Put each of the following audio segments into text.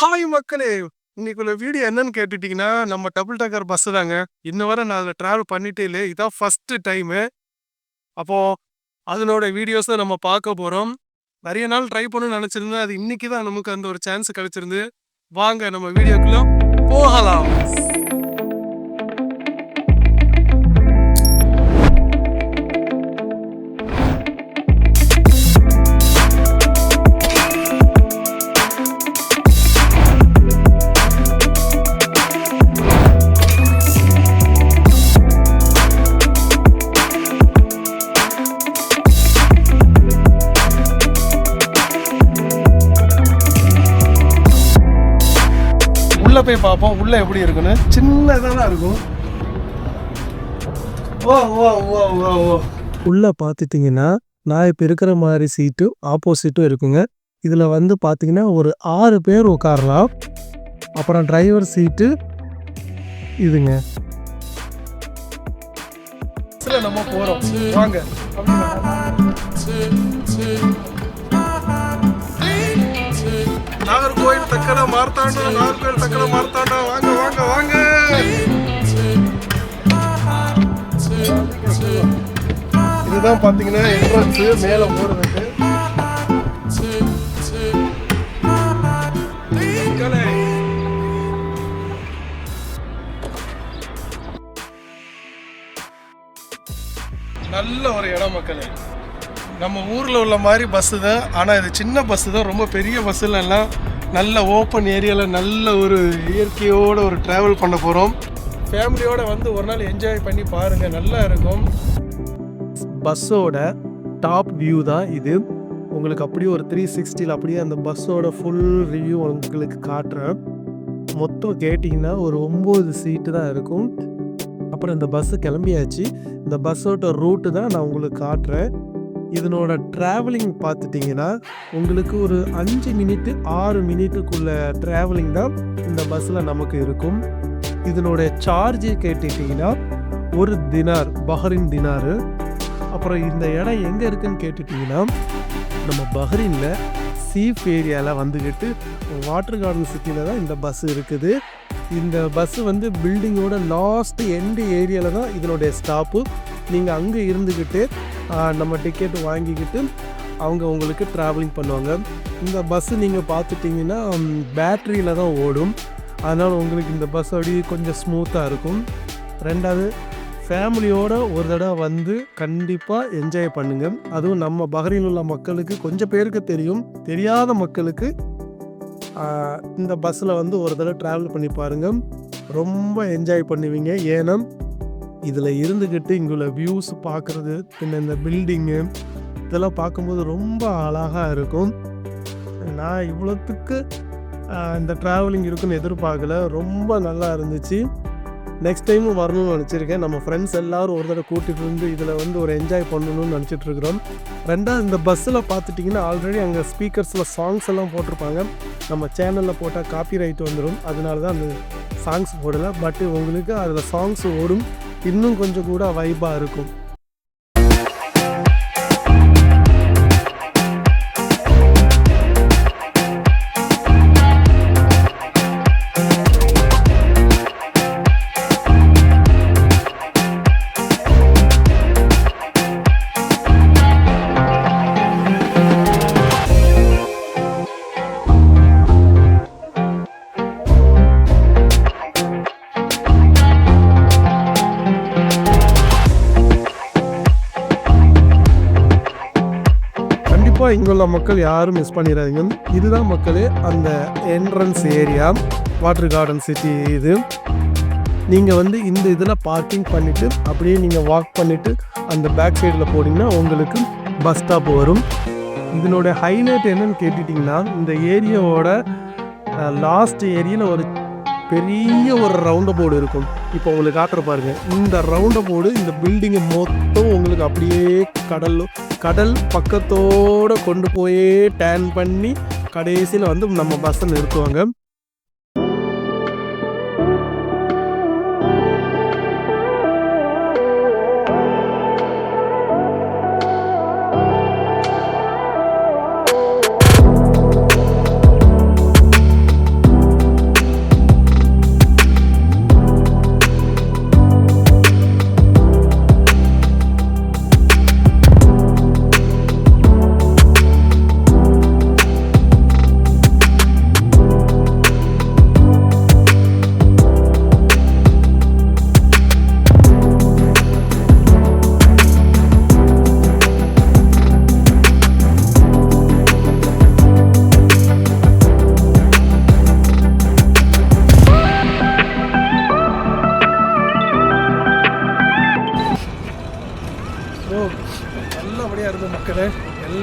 Hi மக்களே! இன்னைக்குள்ள video என்னன்னு கேட்டுட்டீங்கன்னா, நம்ம டபுள் டக்கர் பஸ் தாங்க. இன்ன வரை நான் அதில் டிராவல் பண்ணிட்டே இல்லை இதான் ஃபர்ஸ்ட் டைமு. அப்போ அதனோட வீடியோஸை நம்ம பார்க்க போகிறோம் நிறைய நாள் ட்ரை பண்ணணும்னு நினச்சிருந்தேன் அது இன்னைக்கு தான் நமக்கு அந்த ஒரு சான்ஸ் கிடைச்சிருந்து. வாங்க நம்ம வீடியோக்குள்ள போகலாம். உள்ள போய் பார்ப்போம். உள்ள எப்படி இருக்குன்னு. சின்னதா தான் இருக்கும். ஓ! ஓ! ஓ! ஓ! ஓ! உள்ள பார்த்துட்டீங்கன்னா, நான் இப்ப இருக்கிற மாரி சீட்டு ஆப்போசிட்டும் இருக்குங்க. இதில வந்து பார்த்தீங்கன்னா, ஒரு 6 பேர் உட்காரலாம். அப்புறம் டிரைவர் சீட்டு இதுங்க. நம்ம போறோம். வாங்க. நாகர்கோயில் தக்கல மார்த்தாண்டா நாகர்கோயில் தக்கல மார்த்தாண்டா. வாங்க வாங்க வாங்க. இதுதான் பாத்தீங்கன்னா என்ட்ரன்ஸ் மேல போறதுக்கு. நல்ல ஒரு இடம் மக்களே. நம்ம ஊரில் உள்ள மாதிரி பஸ்ஸு தான். ஆனால் இது சின்ன பஸ்ஸு தான். ரொம்ப பெரிய பஸ்ஸில் எல்லாம் நல்ல ஓப்பன் ஏரியாவில் நல்ல ஒரு இயற்கையோடு ஒரு ட்ராவல் பண்ண போகிறோம் ஃபேமிலியோடு வந்து ஒரு நாள் என்ஜாய் பண்ணி பாருங்கள் நல்லா இருக்கும் பஸ்ஸோட டாப் வியூ தான் இது. உங்களுக்கு அப்படியே ஒரு 360ல அப்படியே அந்த பஸ்ஸோட ஃபுல் ரிவ்யூ உங்களுக்கு காட்டுறேன். மொத்தம் கேட்டிங்கன்னா ஒரு ஒம்பது சீட்டு தான் இருக்கும். அப்புறம் இந்த பஸ்ஸு கிளம்பியாச்சு. இந்த பஸ்ஸோட ரூட்டு தான் நான் உங்களுக்கு காட்டுறேன். இதனோட ட்ராவலிங் பார்த்துட்டிங்கன்னா, உங்களுக்கு ஒரு அஞ்சு மினிட்டு, ஆறு மினிட்டுக்குள்ள ட்ராவலிங் தான் இந்த பஸ்ஸில் நமக்கு இருக்கும். இதனுடைய சார்ஜ் கேட்டுட்டிங்கன்னா ஒரு தினார் பஹரின் தினாரு. அப்புறம் இந்த இடம் எங்கே இருக்குன்னு கேட்டுட்டிங்கன்னா நம்ம பஹ்ரைன்ல சீஃப் ஏரியாவில் வந்துக்கிட்டு வாட்டர் கார்டன் சிட்டியில் தான் இந்த பஸ் இருக்குது. இந்த பஸ் வந்து பில்டிங்கோட லாஸ்ட் எண்டு ஏரியாவில் தான் இதனுடைய ஸ்டாப்பு. நீங்கள் அங்கே இருந்துக்கிட்டு நம்ம டிக்கெட் வாங்கிக்கிட்டு அவங்க உங்களுக்கு ட்ராவலிங் பண்ணுவாங்க. இந்த பஸ்ஸு நீங்கள் பார்த்துட்டிங்கன்னா பேட்ரியில் தான் ஓடும். அதனால் உங்களுக்கு இந்த பஸ் அப்படியே கொஞ்சம் ஸ்மூத்தாக இருக்கும். ரெண்டாவது ஃபேமிலியோடு ஒரு தடவை வந்து கண்டிப்பாக என்ஜாய் பண்ணுங்கள் அதுவும் நம்ம பஹ்ரைன்ல உள்ள மக்களுக்கு கொஞ்சம் பேருக்கு தெரியும். தெரியாத மக்களுக்கு இந்த பஸ்ஸில் வந்து ஒரு தடவை ட்ராவல் பண்ணி பாருங்கள் ரொம்ப என்ஜாய் பண்ணுவீங்க. ஏன்னா, இதில் இருந்துக்கிட்டு இங்குள்ள வியூஸ் பார்க்குறது, பின்ன இந்த பில்டிங்கு இதெல்லாம் பார்க்கும்போது ரொம்ப அழகா இருக்கும். நான் இவ்வளோத்துக்கு இந்த ட்ராவலிங் இருக்குன்னு எதிர்பார்க்கல. ரொம்ப நல்லா இருந்துச்சு. நெக்ஸ்ட் டைமும் வரணும்னு நினச்சிருக்கேன் நம்ம ஃப்ரெண்ட்ஸ் எல்லோரும் ஒரு தடவை கூட்டிகிட்டு வந்து இதில் வந்து ஒரு என்ஜாய் பண்ணணும்னு நினச்சிட்ருக்குறோம் இருக்கிறோம். 2வது இந்த பஸ்ஸில் பார்த்துட்டிங்கன்னா ஆல்ரெடி அங்கே ஸ்பீக்கர்ஸில் சாங்ஸ் எல்லாம் போட்டிருப்பாங்க. நம்ம சேனலில் போட்டால் காப்பி ரைட் வந்துடும் அதனால தான் அந்த சாங்ஸ் போடலை பட் உங்களுக்கு அதில் சாங்ஸ் ஓடும். இன்னும் கொஞ்சம் கூட வைப்பாக இருக்கும். கண்டிப்பாக இங்குள்ள மக்கள் யாரும் மிஸ் பண்ணிடாதீங்க இதுதான் மக்களே அந்த entrance area. Water garden city இது. நீங்கள் வந்து இந்த இதில் பார்க்கிங் பண்ணிவிட்டு அப்படியே நீங்கள் வாக் பண்ணிவிட்டு அந்த பேக் சைடில் போனீங்கன்னா, உங்களுக்கு பஸ் ஸ்டாப் வரும். இதனோட ஹைலைட் என்னன்னு கேட்டுட்டிங்கன்னா இந்த ஏரியாவோட லாஸ்ட் ஏரியாவில் ஒரு பெரிய ஒரு ரவுண்ட போர்டு இருக்கும். இப்போ உங்களுக்கு காட்டுற பாருங்க. இந்த ரவுண்ட போர்டு இந்த பில்டிங்கை மொத்தம் உங்களுக்கு அப்படியே கடல் கடல் பக்கத்தோட கொண்டு போய் டேன் பண்ணி கடைசியில் வந்து நம்ம பஸ்ஸை நிறுத்துவாங்க.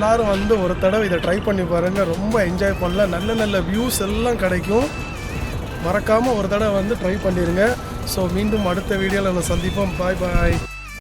எல்லாரும் வந்து ஒரு தடவை இதை ட்ரை பண்ணி பாருங்க. ரொம்ப என்ஜாய் பண்ணலாம் நல்ல நல்ல வியூஸ் எல்லாம் கிடைக்கும். மறக்காமல் ஒரு தடவை வந்து ட்ரை பண்ணிடுங்க ஸோ மீண்டும் அடுத்த வீடியோவில் நான் சந்திப்போம். பாய் பாய்